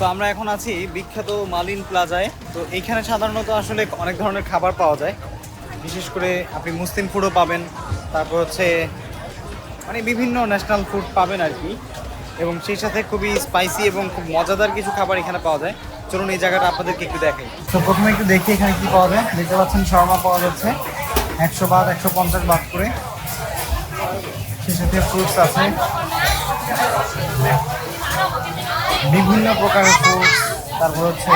তো আমরা এখন আছি বিখ্যাত মালিন প্লাজায়। তো এইখানে সাধারণত আসলে অনেক ধরনের খাবার পাওয়া যায়। বিশেষ করে আপনি মুসলিম ফুডও পাবেন, তারপর হচ্ছে মানে বিভিন্ন ন্যাশনাল ফুড পাবেন আর কি। এবং সেই সাথে খুবই স্পাইসি এবং খুব মজাদার কিছু খাবার এখানে পাওয়া যায়। চলুন এই জায়গাটা আপনাদেরকে একটু দেখাই। তো প্রথমে একটু দেখি এখানে কি পাওয়া যায়। দেখতে পাচ্ছেন শর্মা পাওয়া যাচ্ছে। একশো বাদ, একশো পঞ্চাশ বাদ করে। সেই সাথে ফ্রুটস আছে। বিভিন্ন প্রকারের ফুড তারপর হচ্ছে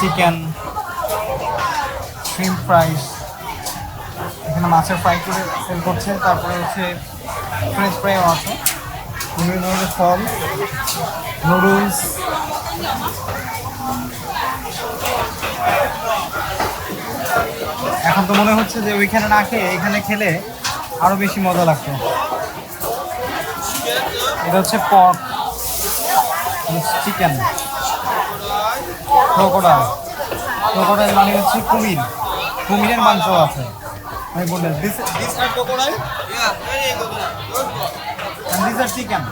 চিকেন শ্রিম ফ্রাইস এখানে মাছের ফ্রাই করে সেল করছে, তারপরে হচ্ছে ফ্রেঞ্চ ফ্রাইও আছে। বিভিন্ন ধরনের ফল নুডলস এখন তো মনে হচ্ছে যে ওইখানে না খেয়ে, এখানে খেলে আরও বেশি মজা লাগতো। এটা হচ্ছে পথ চিকেন ক্রোকোডাইল ক্রোকোডাইল মানে হচ্ছে কুমির। কুমিরের মাংস আছে। আমি বললেন this this are crocodile are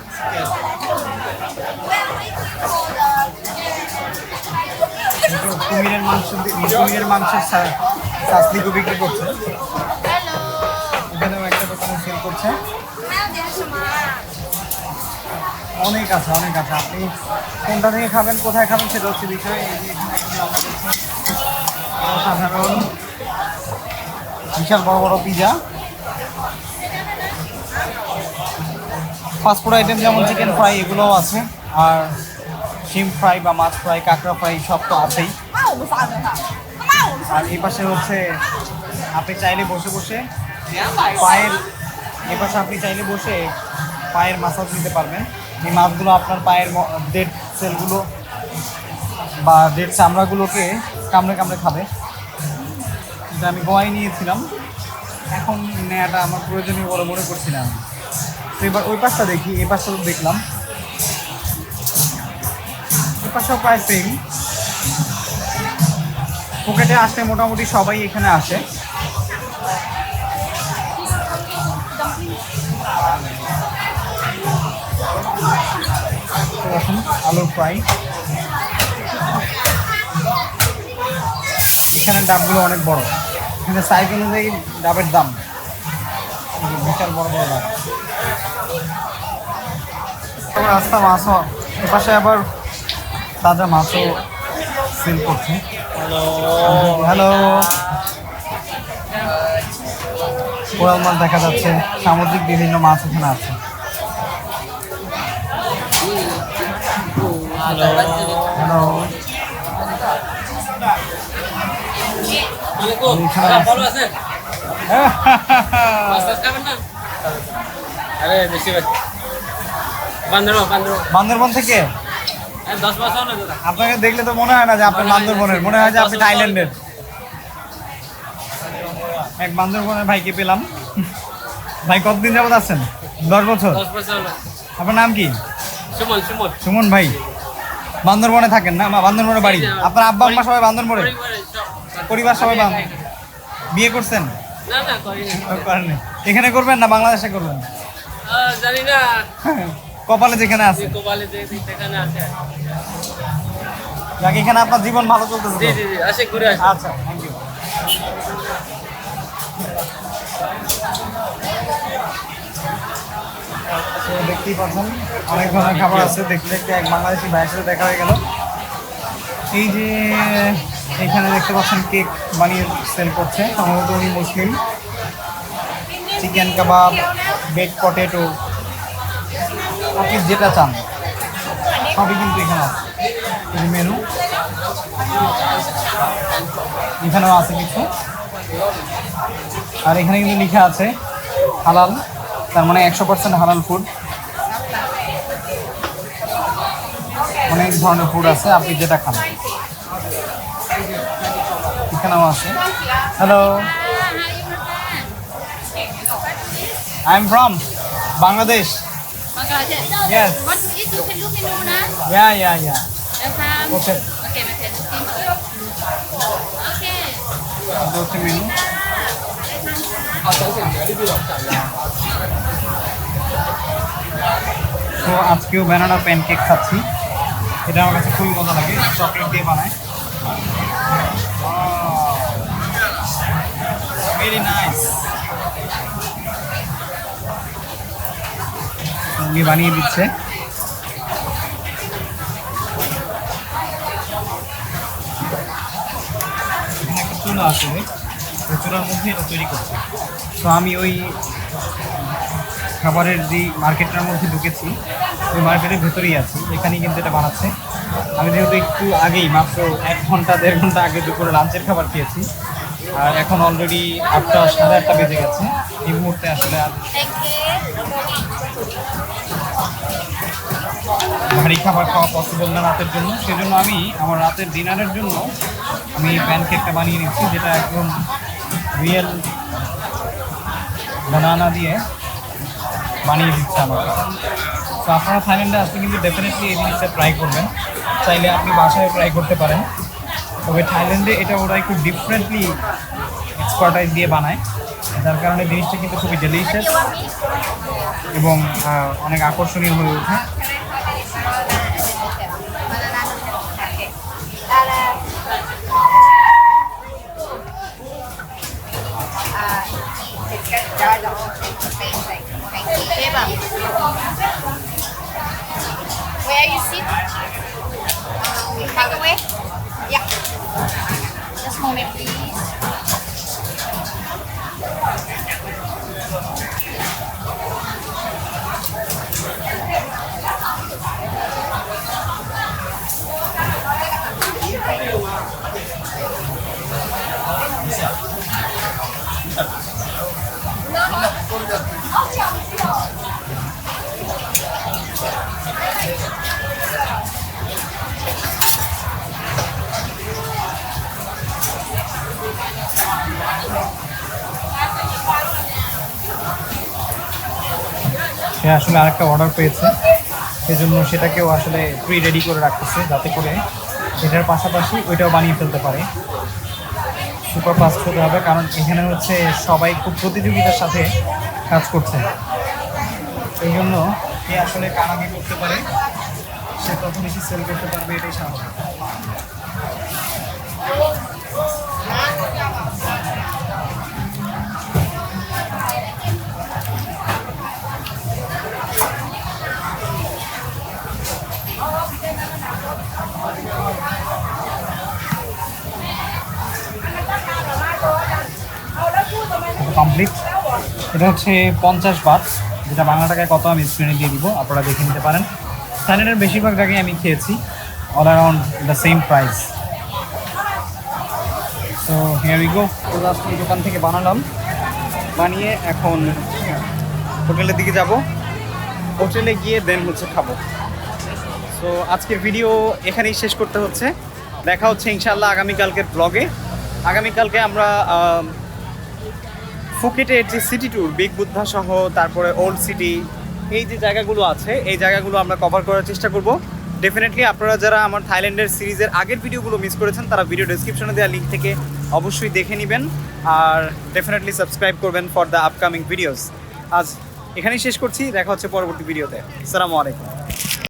কুমিরের মাংস কুমিরের মাংসের শাস্তিকে বিক্রি করছে। অনেক আছে অনেক আছে। আপনি কোনটা থেকে খাবেন, কোথায় খাবেন সেটা হচ্ছে বিষয়। সাধারণ বিশাল বড় বড় পিজা ফাস্টফুড আইটেম যেমন চিকেন ফ্রাই এগুলোও আছে। আর শিম ফ্রাই বা মাছ ফ্রাই কাঁকড়া ফ্রাই সব তো আছেই। আর এই পাশে হচ্ছে, আপনি চাইলে বসে বসে পায়ের, এ পাশে আপনি চাইলে বসে পায়ের মাসাজ নিতে পারবেন। এই মাছগুলো আপনার পায়ের ডেড সেলগুলো বা ডেড চামড়াগুলোকে কামড়ে কামড়ে খাবে। এটা আমি গোয়াই নিয়েছিলাম। এখন নেওয়াটা আমার প্রয়োজনীয় বলে মনে করছি না তো এবার ওই পাশটা দেখি, এই পাশটা দেখলাম। এই পাশেও প্রায় সেম পকেটে আসলে মোটামুটি সবাই এখানে আসে। আলুর ফ্রাই এখানে ডাবগুলো অনেক বড়। এখানে সাইজ অনুযায়ী ডাবের দাম। বিশাল বড় বড় আবার রাস্তা মাছও এপাশে আবার তাজা মাছও সেল করছে। হ্যালো কোরাল মাছ দেখা যাচ্ছে। সামুদ্রিক বিভিন্ন মাছ এখানে আছে হ্যালো এখানে আছে। ভালো আছেন মাছ খাবেন না আরে বেশি বেশি পনেরো পনেরো বান্দরবন থেকে? দাদা। আপনাকে দেখলে তো মনে হয় না যে আপনি বান্দরবনের মনে হয় যে আপনি থাইল্যান্ডের। এক বান্দরবনের ভাইকে পেলাম। ভাই কতদিন যাবত আছেন? দশ বছর? আপনার নাম কি? সুমন সুমন। সুমন ভাই। বান্দরবনে থাকেন না? বান্দরবনে বাড়ি। আপনার আব্বা আম্মা সবাই বান্দরবনে? পরিবার সবাই বান বিয়ে করছেন। এখানে করবেন না বাংলাদেশে করবেন? আহ, জানি না। কপালে যেখানে আছে। যাক এখানে আপনার জীবন ভালো চলতেছে জি জি জি আসে ঘুরে আসে আচ্ছা থ্যাংক ইউ তো দেখতেই পাচ্ছেন। অনেক ধরনের খাবার আছে। দেখতে দেখতে এক বাংলাদেশি ভাইয়ের সাথে দেখা হয়ে গেল। এই যে এখানে দেখতে পাচ্ছেন কেক বানিয়ে সেল করছে। সম্ভবত উনি মুসলিম। চিকেন কাবাব বেক পটেটো আপনি যেটা চান, সবই কিন্তু এখানে আছে। মেনু এখানেও আছে কিছু। আর এখানে কিন্তু লেখা আছে, হালাল। তার মানে একশো পার্সেন্ট হালাল ফুড অনেক ধরনের ফুড আছে আপনি যেটা খান এখানেও আছে hello I am from Bangladesh Bangladesh. Yes. Want to eat? You can look in Luna. Welcome. Okay. Okay, my friend. Okay. হচ্ছে মেনু তো আজকেও ব্যানানা প্যানকেক খাচ্ছি। এটা আমার কাছে খুবই মজা লাগে চকলেট দিয়ে বানায়। বানিয়ে দিচ্ছে। চুলার মধ্যে এটা তৈরি করছে তো আমি ওই খাবারের যে মার্কেটটার মধ্যে ঢুকেছি, ওই মার্কেটের ভেতরেই আছি। এখানেই কিন্তু এটা বানাচ্ছে। আমি যেহেতু একটু আগেই মাত্র এক ঘণ্টা, দেড় ঘণ্টা আগে দুপুরে লাঞ্চের খাবার খেয়েছি। আর এখন অলরেডি আটটা, সাড়ে আটটা বেজে গেছে। এই মুহূর্তে আসলে আর ভারী খাবার খাওয়া পসিবল না রাতের জন্য। সেজন্য আমি আমার রাতের ডিনারের জন্য আমি প্যানকেকটা বানিয়ে নিচ্ছি, যেটা একদম রিয়েল বানানা দিয়ে বানিয়ে দিচ্ছে আমার তো আপনারা থাইল্যান্ডে আসলে কিন্তু ডেফিনেটলি এই জিনিসটা ট্রাই করবেন। চাইলে আপনি বাসায় ট্রাই করতে পারেন। তবে থাইল্যান্ডে এটা ওরা একটু ডিফারেন্টলি এক্সপার্টাইজ দিয়ে বানায়। যার কারণে জিনিসটা কিন্তু খুবই ডেলিশিয়াস এবং অনেক আকর্ষণীয় হয়ে ওঠে। Just moment, please. সে আসলে আরেকটা অর্ডার পেয়েছে। সেজন্য সেটাকেও আসলে প্রি রেডি করে রাখতেছে, যাতে করে এটার পাশাপাশি ওইটাও বানিয়ে ফেলতে পারে। সুপার ফাস্ট হতে হবে, কারণ এখানে হচ্ছে সবাই খুব প্রতিযোগিতার সাথে কাজ করছে। এই জন্য কে আসলে কারামি করতে পারে, সে তত বেশি সেল করতে পারবে, এটাই স্বাভাবিক। এটা হচ্ছে পঞ্চাশ বাট যেটা বাংলা টাকায় কত আমি স্ক্রিনে দিয়ে দিব আপনারা দেখে নিতে পারেন। থাইল্যান্ডের বেশিরভাগ জায়গায় আমি খেয়েছি all around the same price তো হিয়ার উই গো এই দোকান থেকে বানালাম। বানিয়ে এখন হোটেলের দিকে যাব। হোটেলে গিয়ে দেন হচ্ছে খাব। তো আজকের ভিডিও এখানেই শেষ করতে হচ্ছে। দেখা হচ্ছে ইনশাল্লাহ আগামীকালকের ব্লগে আগামীকালকে আমরা আম, ফুকেটের যে সিটি ট্যুর বিগ বুদ্ধা সহ, তারপরে ওল্ড সিটি এই যে জায়গাগুলো আছে, এই জায়গাগুলো আমরা কভার করার চেষ্টা করব। ডেফিনেটলি আপনারা যারা আমার থাইল্যান্ডের সিরিজের আগের ভিডিওগুলো মিস করেছেন, তারা ভিডিও ডেসক্রিপশনে দেওয়া লিঙ্ক থেকে অবশ্যই দেখে নেবেন। আর ডেফিনেটলি সাবস্ক্রাইব করবেন ফর দ্য আপকামিং ভিডিওস আজ এখানেই শেষ করছি, দেখা হচ্ছে পরবর্তী ভিডিওতে আসসালামু আলাইকুম।